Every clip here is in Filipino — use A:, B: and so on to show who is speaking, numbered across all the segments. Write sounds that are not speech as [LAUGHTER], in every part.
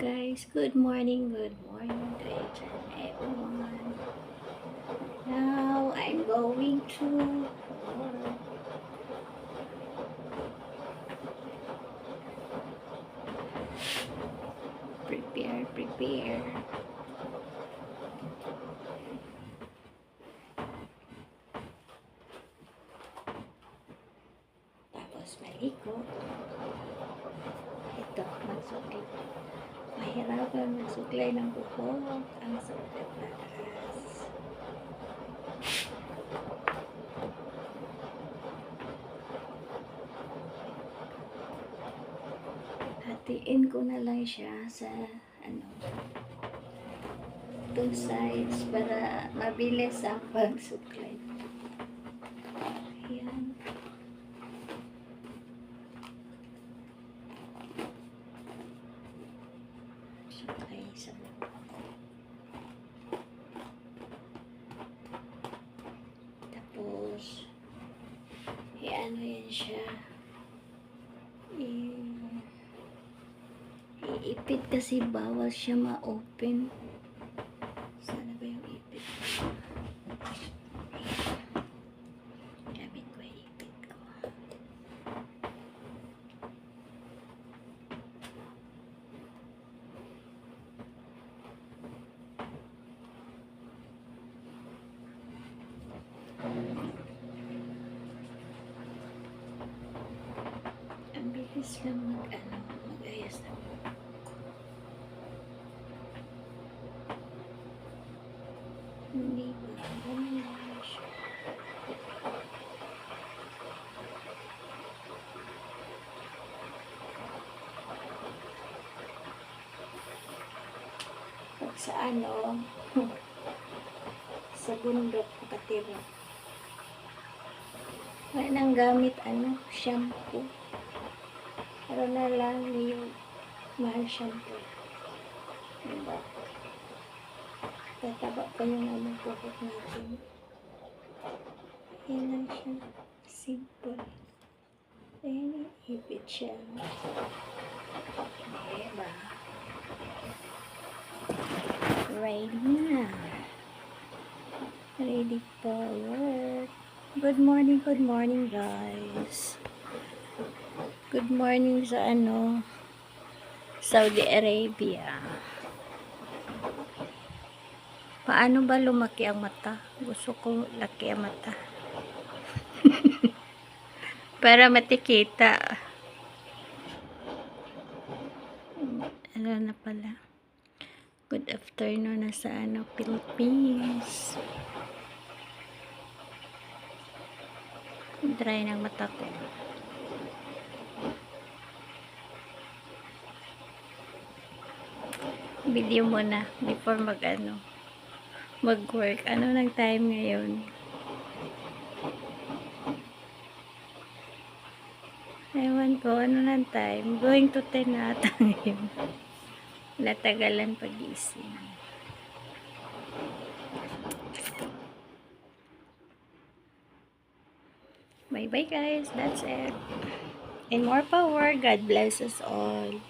A: guys, good morning, good morning to each and everyone. Now I'm going to. Prepare, prepare. Tapos maligo. Ito, magsuklay. Mahirapan magsuklay ng buhok. Ang sukat na taas. Hatiin ko na lang siya sa ano two sides para mabilis ang pagsuklay. Ayan. Suklay sa Tapos, i-ano yan siya. I, iipit kasi bawal siya ma-open. Sana ba yung ipit ko? Ayan. Gamit ko yung ipit ko. Ang bilis lang mag, ano, mag-ayos ng Hindi ba? Ganun lang siya. Pag sa ano, [LAUGHS] sa bundok nakatira. Wala nang gamit ano, shampoo. Lang yung mahal shampoo. Diba? Tataba pa yung ano buhok natin. Ayan lang siya. Simple. Ayan, ipit siya. Diba? Ready na. Ready for work. Good morning, good morning guys. Good morning sa ano, Saudi Arabia. Paano ba lumaki ang mata? Gusto ko laki ang mata. [LAUGHS] Para matikita. Ano na pala? Good afternoon na sa ano, Philippines. Dry ng mata ko. Video muna before mag ano, mag-work. Ano nang time ngayon? Ewan ko, ano nang time? Going to 10 na ata [LAUGHS] ngayon. Natagalan pag-ising. Bye-bye guys. That's it. And more power. God bless us all.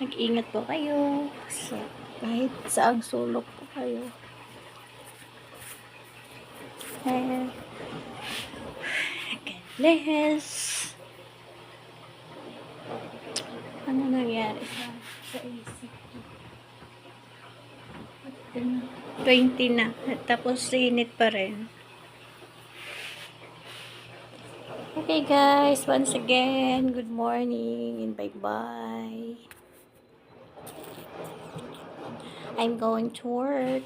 A: Mag-ingat po kayo. So, kahit saang sulok po kayo. And, God bless. Ano nangyari sa, sa isip ko? 20 na. Tapos init pa rin. Okay guys, once again, good morning and bye-bye. I'm going to work.